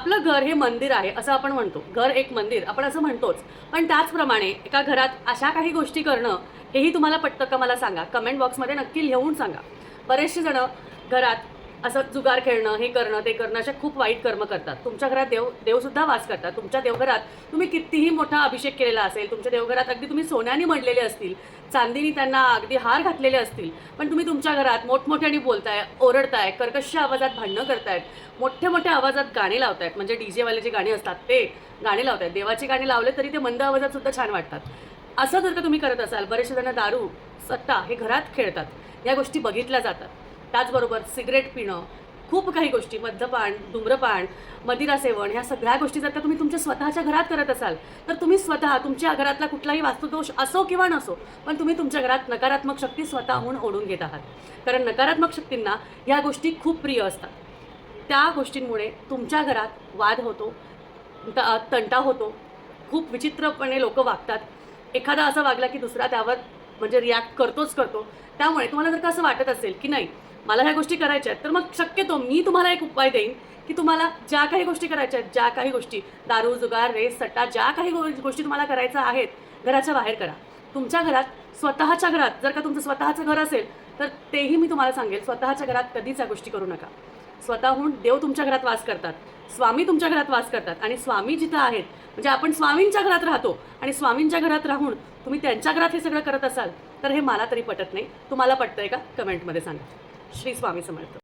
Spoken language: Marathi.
आपलं घर हे मंदिर आहे असं आपण म्हणतो. घर एक मंदिर आपण असं म्हणतोच. पण त्याचप्रमाणे एका घरात अशा काही गोष्टी करणं हेही तुम्हाला पटतं का मला सांगा? कमेंट बॉक्समध्ये नक्की लिहून सांगा. बरेचसे जण घरात असं जुगार खेळणं हे करणं ते करणं अशा खूप वाईट कर्म करतात. तुमच्या घरात देव देवसुद्धा वास करतात. तुमच्या देवघरात तुम्ही कितीही मोठा अभिषेक केलेला असेल तुमच्या देवघरात अगदी तुम्ही सोन्याने म्हणलेले असतील चांदीनी त्यांना अगदी हार घातलेले असतील पण तुम्ही तुमच्या घरात मोठमोठ्याने बोलताय ओरडताय कर्कश आवाजात भांडणं करतायत मोठ्या मोठ्या आवाजात गाणे लावतायत म्हणजे डी जेवाले जे गाणी असतात ते गाणे लावतायत. देवाचे गाणी लावले तरी ते मंद आवाजात सुद्धा छान वाटतात. असं जर का तुम्ही करत असाल बरेचसे जण दारू सट्टा हे घरात खेळतात. या गोष्टी बघितल्या जातात. त्याचबरोबर सिगरेट पिणं खूप काही गोष्टी मद्यपान धूम्रपान मदिरा सेवन ह्या सगळ्या गोष्टी जर का तुम्ही तुमच्या स्वतःच्या घरात करत असाल तर तुम्ही स्वतः तुमच्या घरातला कुठलाही वास्तुदोष असो किंवा नसो पण तुम्ही तुमच्या घरात नकारात्मक शक्ती स्वतःहून ओढून घेत आहात. कारण नकारात्मक शक्तींना ह्या गोष्टी खूप प्रिय असतात. त्या गोष्टींमुळे तुमच्या घरात वाद होतो त- तंटा होतो खूप विचित्रपणे लोक वागतात. एखादा असं वागला की दुसरा त्यावर म्हणजे रिॲक्ट करतोच करतो. त्यामुळे तुम्हाला जर का असं वाटत असेल की नाही मला ह्या गोष्टी करायच्या आहेत तर मग शक्यतो मी तुम्हाला एक उपाय देईन की तुम्हाला ज्या काही गोष्टी करायच्या आहेत ज्या काही गोष्टी दारू जुगार रेस सट्टा ज्या काही गो- गोष्टी तुम्हाला करायच्या आहेत घराच्या बाहेर करा. तुमच्या घरात स्वतःच्या घरात जर का तुमचं स्वतःचं घर असेल तर तेही मी तुम्हाला सांगेल स्वतःच्या घरात कधीच या गोष्टी करू नका. स्वतःहून देव तुमच्या घरात वास करतात स्वामी तुमच्या घरात वास करतात आणि स्वामी जिथं आहेत म्हणजे आपण स्वामींच्या घरात राहतो आणि स्वामींच्या घरात राहून तुम्ही त्यांच्या घरात हे सगळं करत असाल तर हे मला तरी पटत नाही. तुम्हाला पटतंय का? कमेंटमध्ये सांगा. श्री स्वामी समर्थ.